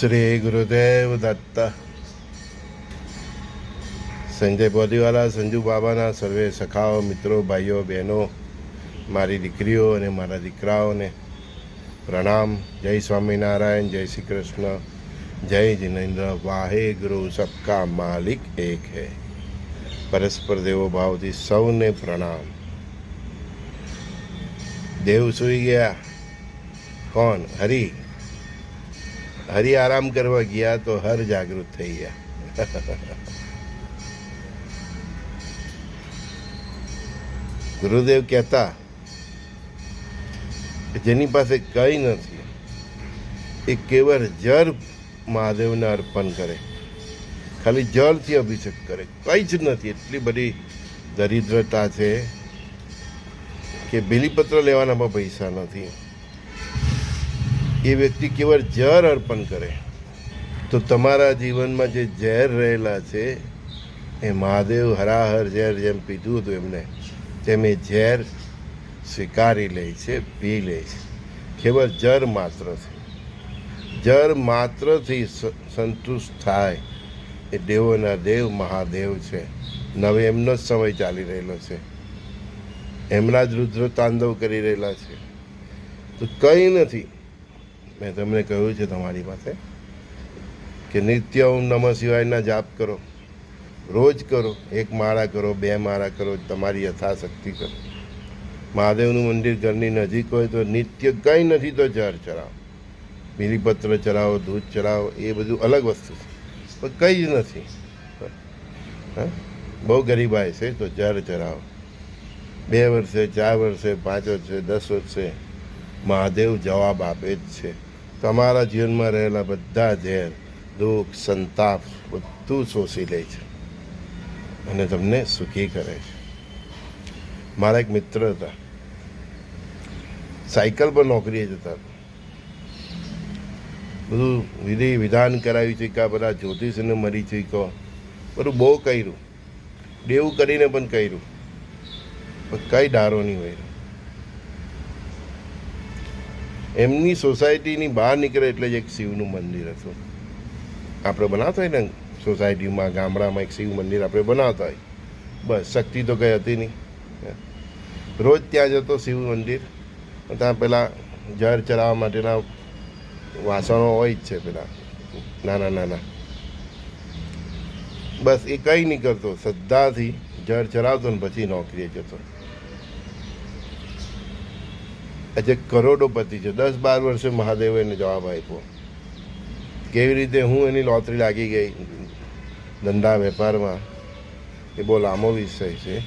શ્રી ગુરુદેવ દત્ત. સંજય બોધીવાલા સંજુ બાબાના સર્વે સખાઓ, મિત્રો, ભાઈઓ, બહેનો, મારી દીકરીઓ અને મારા દીકરાઓને પ્રણામ. જય સ્વામિનારાયણ, જય શ્રી કૃષ્ણ. જય જિનેન્દ્ર. વાહે ગુરુ સબકા માલિક એક હે. પરસ્પર દેવો ભાવથી સૌને પ્રણામ. દેવ સૂઈ ગયા. કોણ? હરી. હરી આરામ કરવા ગયા તો હર જાગૃત થઈ ગયા. ગુરુદેવ કહેતા જેની પાસે કંઈ નથી, એ કેવળ જળ મહાદેવને અર્પણ કરે. ખાલી જળથી અભિષેક કરે. કંઈ જ નથી. એટલી બધી દરિદ્રતા છે કે બિલીપત્ર લેવાનામાં પૈસા નથી. એ વ્યક્તિ કેવળ ઝેર અર્પણ કરે. તો તમારા જીવનમાં જે ઝેર રહેલા છે, એ મહાદેવ હરાહર ઝેર જેમ પીધું હતું એમને, તેમ એ ઝેર સ્વીકારી લે છે, પી લે છે. કેવળ જર માત્ર છે. જર માત્રથી સંતુષ્ટ થાય એ દેવોના દેવ મહાદેવ છે. નવે એમનો જ સમય ચાલી રહેલો છે. એમના જ રુદ્ર તાંડવ કરી રહેલા છે. તો કંઈ નથી. મેં તમને કહ્યું છે તમારી પાસે કે નિત્ય ઓમ નમઃ શિવાયના જાપ કરો, રોજ કરો, એક માળા કરો, બે માળા કરો, તમારી યથાશક્તિ કરો. મહાદેવનું મંદિર ઘરની નજીક હોય તો નિત્ય કંઈ નથી તો જળ ચડાવો. બીલીપત્ર ચડાવો દૂધ ચડાવો, એ બધું અલગ વસ્તુ છે. પણ કંઈ જ નથી. હા? બહુ ગરીબાઈ છે તો જળ ચડાવો. બે વર્ષે, ચાર વર્ષે, પાંચ વર્ષે, દસ વર્ષે મહાદેવ જવાબ આપે જ છે. તમારા જીવનમાં રહેલા બધા ઝેર, દુઃખ, સંતાપ બધું શોષી લે છે અને તમને સુખી કરે છે. મારા એક મિત્ર હતા. સાયકલ પર નોકરીએ જતા બધું વિધિ વિધાન કરાવી ચૂક્યા બધા જ્યોતિષને મરી ચૂક્યો બધું બહુ કર્યું. દેવું કરીને પણ કર્યું. પણ કંઈ ડારો નહીં હોય. એમની સોસાયટીની બહાર નીકળે એટલે જ એક શિવનું મંદિર હતું આપણે બનાવતા હોય ને સોસાયટીમાં, ગામડામાં એક શિવ મંદિર આપણે બનાવતા હોય. બસ, શક્તિ તો કંઈ હતી નહીં. રોજ ત્યાં જતો શિવ મંદિર. ત્યાં પહેલાં જળ ચડાવવા માટેના વાસણો હોય જ છે પેલા. નાના નાના. બસ એ કંઈ નહીં કરતો. શ્રદ્ધાથી જળ ચડાવતો ને પછી નોકરીએ જતો. આજે કરોડોપતિ છે. દસ બાર વર્ષે મહાદેવે એને જવાબ આપ્યો. કેવી રીતે હું એની લોતરી લાગી ગઈ? ધંધા, વેપારમાં. એ બહુ લાંબો વિષય છે.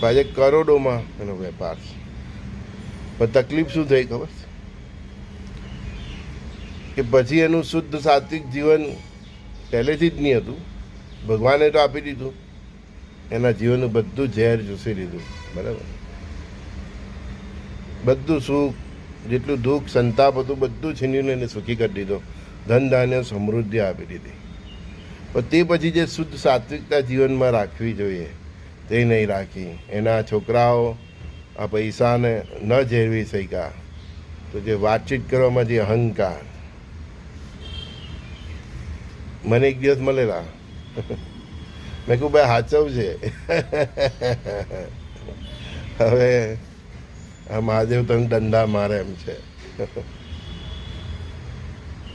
પણ આજે કરોડોમાં એનો વેપાર છે. પણ તકલીફ શું થઈ ખબર? છે કે પછી એનું શુદ્ધ સાત્વિક જીવન પહેલેથી જ નહીં હતું. ભગવાને તો આપી દીધું. એના જીવનનું બધું ઝેર ચૂસી લીધું. બરાબર? બધું સુખ, જેટલું દુઃખ, સંતાપ હતું, બધું છીનવીને એને સુખી કરી દીધો. ધન, ધાન્ય, સમૃદ્ધિ આપી દીધી. પણ તે પછી જે શુદ્ધ સાત્વિકતા જીવનમાં રાખવી જોઈએ, તે નહીં રાખી. એના છોકરાઓ આ પૈસાને ન ઝેરવી શક્યા. તો જે વાતચીત કરવામાં જે અહંકાર. મને એક દિવસ મળેલા. મેં કહું ભાઈ હાચવ છે હવે આ મહાદેવ તને દંડા મારે એમ છે.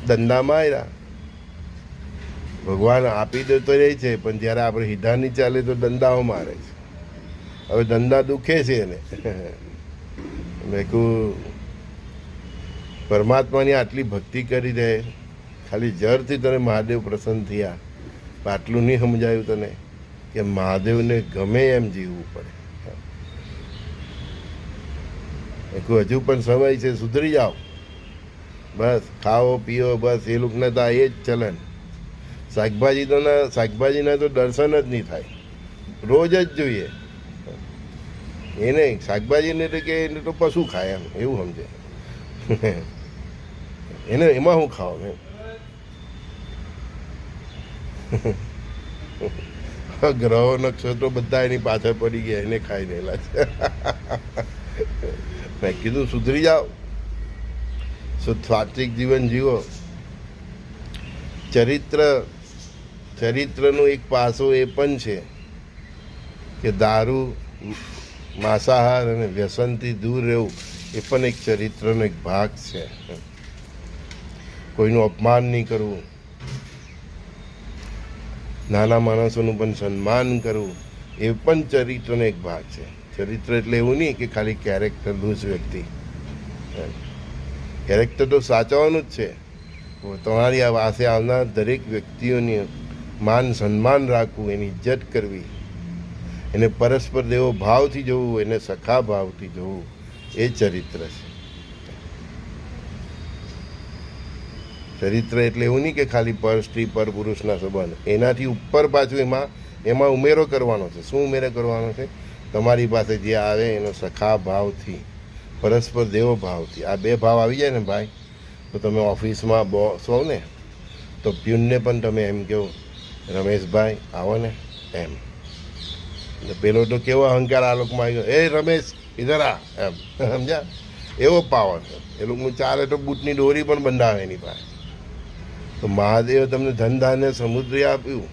દંડા માર્યા. ભગવાન આપી દે તો રહે છે, પણ જ્યારે આપણે હિધા નહીં ચાલે તો દંડાઓ મારે છે. હવે દંડા દુખે છે એને. મેં કહું, પરમાત્માની આટલી ભક્તિ કરી દે, ખાલી જરથી તને મહાદેવ પ્રસન્ન થયા. આટલું નહીં સમજાયું તને કે મહાદેવને ગમે એમ જીવવું પડે મેં કહું હજુ પણ સમય છે, સુધરી જાઓ. બસ, ખાઓ, પીઓ, બસ, એ લોકોને તો એ જ ચલન શાકભાજી તો ના શાકભાજીના તો દર્શન જ નહીં થાય. રોજ જ જોઈએ. એ નહીં, શાકભાજીને તો કે એને તો પશુ ખાય એમ, એવું સમજે. એને, એમાં હું ખાવ એમ. ગ્રહો નક્ષત્રો બધા એની પાછળ પડી ગયા, એને ખાઈ રહેલા છે. મેં કીધું, સુધરી જાઓ. સાત્વિક જીવન જીવો. ચરિત્ર, ચરિત્રનું એક પાસું એ પણ છે કે દારૂ, માંસાહાર અને વ્યસનથી દૂર રહેવું એ પણ એક ચરિત્રનો એક ભાગ છે. કોઈનું અપમાન નહીં કરવું. નાના માણસોનું પણ સન્માન કરવું એ પણ ચરિત્રનો એક ભાગ છે. ચરિત્ર એટલે એવું નહીં કે ખાલી કેરેક્ટરનું જ વ્યક્તિ. કેરેક્ટર તો સાચવવાનું જ છે. તમારી આ પાસે આવનાર દરેક વ્યક્તિઓની માન સન્માન રાખવું, એની ઇજ્જત કરવી, એને પરસ્પર દેવો ભાવથી જોવું, એને સખા ભાવથી જોવું, એ ચરિત્ર છે. ચરિત્ર એટલે એવું નહીં કે ખાલી પર સ્ત્રી, પર પુરુષના સંબંધ. એનાથી ઉપર પાછું એમાં એમાં ઉમેરો કરવાનો છે. શું ઉમેરો કરવાનો છે? તમારી પાસે જે આવે એનો સખા ભાવથી, પરસ્પર દેવો ભાવથી. આ બે ભાવ આવી જાય ને ભાઈ, તો તમે ઓફિસમાં બોસ હોવ ને, તો પ્યુનને પણ તમે એમ કહો, રમેશભાઈ, આવો ને. એમ. પેલો તો કેવો અહંકાર આ લોકોમાં આવી ગયો એ રમેશ ઇધરા એમ. સમજ્યા? એવો પાવર એ લોકોનું ચાલે તો બૂટની દોરી પણ બંધાવે એની પાસે. તો મહાદેવ તમને ધન ધાન્ય સમુદ્રી આપ્યું.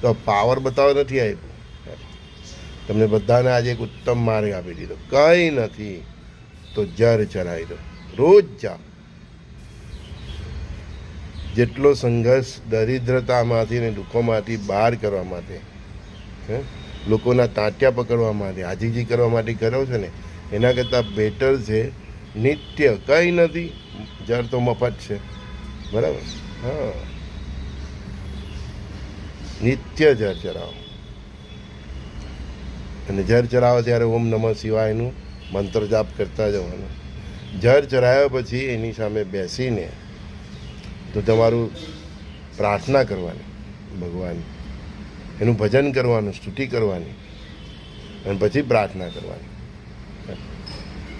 તો પાવર બતાવો નથી આપ્યું. તમને બધાને આજે એક ઉત્તમ માર્ગ આપી દીધો. કંઈ નથી, તો જર ચરાવી દો. રોજ જા જેટલો સંઘર્ષ દરિદ્રતામાંથી અને દુઃખોમાંથી બહાર કરવા માટે લોકોના તાંટિયા પકડવા માટે, આજીજી કરવા માટે કરો છો ને, એના કરતાં બેટર છે નિત્ય. કંઈ નથી જર તો મફત છે. બરાબર? હા. નિત્ય જર ચરાવો. અને જળ ચરાવે ત્યારે ઓમ નમઃ શિવાયનું મંત્ર જાપ કરતા જવાનું. જળ ચરાવ્યા પછી એની સામે બેસીને તો તમારું પ્રાર્થના કરવાની ભગવાન એનું ભજન કરવાનું, સ્તુતિ કરવાની અને પછી પ્રાર્થના કરવાની.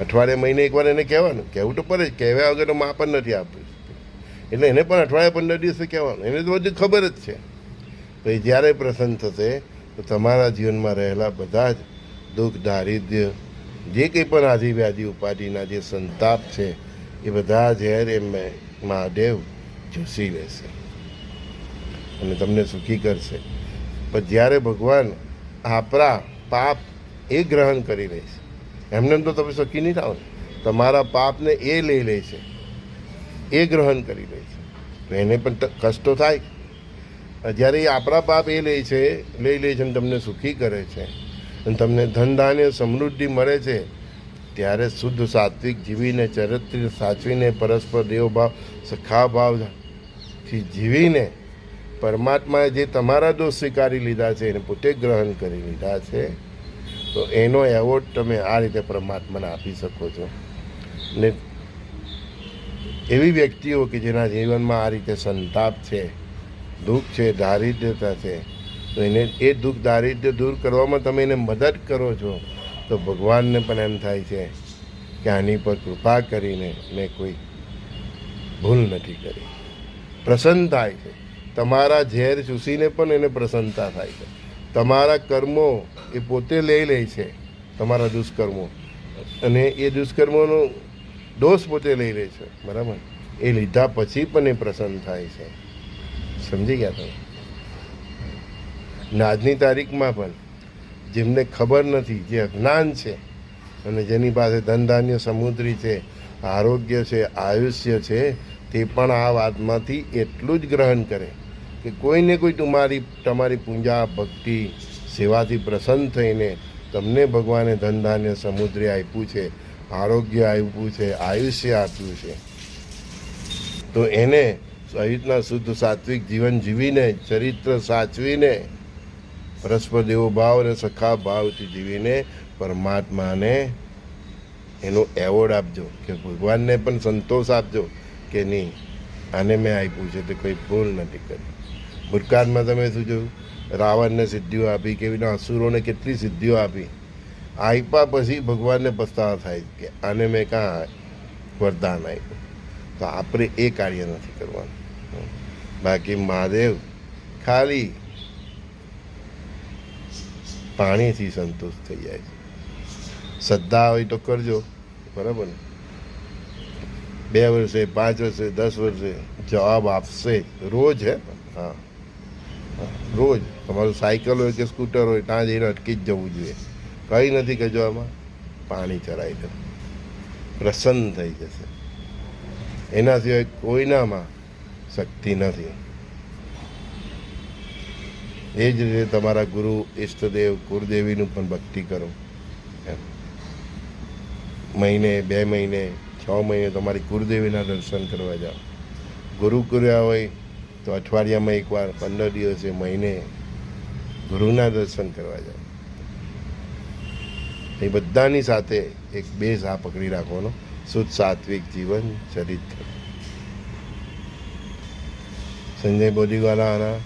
અઠવાડિયે મહિને એકવાર એને કહેવાનું. કહેવું તો પડે જ, કહેવા વગર તો મા પણ નથી આપવું એટલે એને પણ અઠવાડિયા પંદર દિવસે કહેવાનું. એને તો બધું ખબર જ છે. પછી જ્યારે પ્રસન્ન થશે તો તમારા જીવનમાં રહેલા બધા જ દુઃખ, દારિદ્ર્ય, જે કંઈ પણ આદિ વ્યાધિ ઉપાધિના જે સંતાપ છે, એ બધા ઝેર એ મહાદેવ ચૂસી લેશે. અને તમને સુખી કરશે. પણ જ્યારે ભગવાન આપણા પાપ એ ગ્રહણ કરી લે છે, એમને તો તમે સુખી નહીં થાવ તમારા પાપને એ લઈ લે છે, એ ગ્રહણ કરી લે છે. એને પણ કષ્ટ થાય. જ્યારે એ આપણા પાપ એ લે છે લઈ લે છે અને તમને સુખી કરે છે અને તમને ધન, ધાન્ય, સમૃદ્ધિ મળે છે, ત્યારે શુદ્ધ સાત્વિક જીવીને ચરિત્ર સાચવીને, પરસ્પર દેવભાવ સખા ભાવથી જીવીને, પરમાત્માએ જે તમારા દોષ સ્વીકારી લીધા છે, એને પોતે ગ્રહણ કરી લીધા છે, તો એનો એવોર્ડ તમે આ રીતે પરમાત્માને આપી શકો છો. ને એવી વ્યક્તિઓ કે જેના જીવનમાં આ રીતે સંતાપ છે દુઃખ છે દારિદ્ર્યતા છે, તો એને એ દુઃખ દારિદ્ર્ય દૂર કરવામાં તમે એને મદદ કરો છો, તો ભગવાનને પણ એમ થાય છે કે આની પર કૃપા કરીને મેં કોઈ ભૂલ નથી કરી. પ્રસન્ન થાય છે. તમારા ઝેર ચૂસીને પણ એને પ્રસન્નતા થાય છે. તમારા કર્મો એ પોતે લઈ લે છે, તમારા દુષ્કર્મો. અને એ દુષ્કર્મોનો દોષ પોતે લઈ લે છે, બરાબર? એ લીધા પછી પણ એ પ્રસન્ન થાય છે. સમજી ગયા તમે? આજની તારીખમાં પણ જેમને ખબર નથી જે અજ્ઞાન છે અને જેની પાસે ધનધાન્ય સમુદ્રી છે, આરોગ્ય છે, આયુષ્ય છે, તે પણ આ વાતમાંથી એટલું જ ગ્રહણ કરે કે કોઈને કોઈ તમારી તમારી પૂજા, ભક્તિ, સેવાથી પ્રસન્ન થઈને તમને ભગવાને ધન ધાન્ય સમુદ્રી આપ્યું છે, આરોગ્ય આપ્યું છે, આયુષ્ય આપ્યું છે. તો એને રીતના શુદ્ધ સાત્વિક જીવન જીવીને, ચરિત્ર સાચવીને, પરસ્પર દેવો ભાવ અને સખા ભાવથી જીવીને પરમાત્માને એનો એવોર્ડ આપજો કે ભગવાનને પણ સંતોષ આપજો કે નહીં. આને મેં આપ્યું છે તો કોઈ ભૂલ નથી કરી. ભૂતકાળમાં તમે શું જોયું? રાવણને સિદ્ધિઓ આપી કેવી અસુરોને કેટલી સિદ્ધિઓ આપી. આપ્યા પછી ભગવાનને પસ્તાવા થાય કે આને મેં કાં વરદાન આપ્યું. તો આપણે એ કાર્ય નથી કરવાનું. બાકી મહાદેવ ખાલી પાણીથી સંતુષ્ટ થઈ જાય છે. શ્રદ્ધા હોય તો કરજો, બરાબર ને? બે વર્ષે, પાંચ વર્ષે, દસ વર્ષે જવાબ આપશે. રોજ હે? હા. રોજ. તમારું સાયકલ હોય કે સ્કૂટર હોય, ત્યાં જઈને અટકી જ જવું જોઈએ. કંઈ નથી કે આમાં. પાણી ચડાવી દે. પ્રસન્ન થઈ જશે. એના સિવાય કોઈનામાં શક્તિ નથી. એ જ રીતે તમારા ગુરુ ઈષ્ટદેવ કુળદેવીનું પણ ભક્તિ કરો. મહિને, બે મહિને, છ મહિને તમારી કુળદેવીના દર્શન કરવા જાઓ. ગુરુ કર્યા હોય તો અઠવાડિયામાં એકવાર, પંદર દિવસે, મહિને ગુરુના દર્શન કરવા જાઓ. એ બધાની સાથે એક બેઝ આ પકડી રાખવાનો. શુદ્ધ સાત્વિક જીવન, ચરિત્ર. સંજય બોરીવાલાના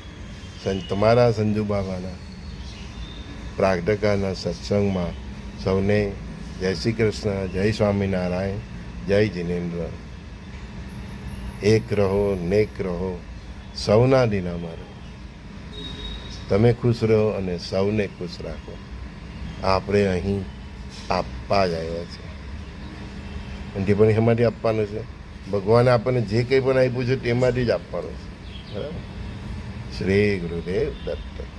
તમારા સંજુ બાબાના, પ્રાગટકાના સત્સંગમાં સૌને જય શ્રી કૃષ્ણ, જય સ્વામિનારાયણ જય જિનેન્દ્ર. એક રહો, નેક રહો, સૌના દિનામાં રહો. તમે ખુશ રહો અને સૌને ખુશ રાખો. આપણે અહીં આપવા જ આવ્યા છે. તે પણ એમાંથી આપવાનું છે. ભગવાને આપણને જે કંઈ પણ આપ્યું છે તેમાંથી જ આપવાનું છે. બરાબર શ્રી ગુરુદેવ દત્ત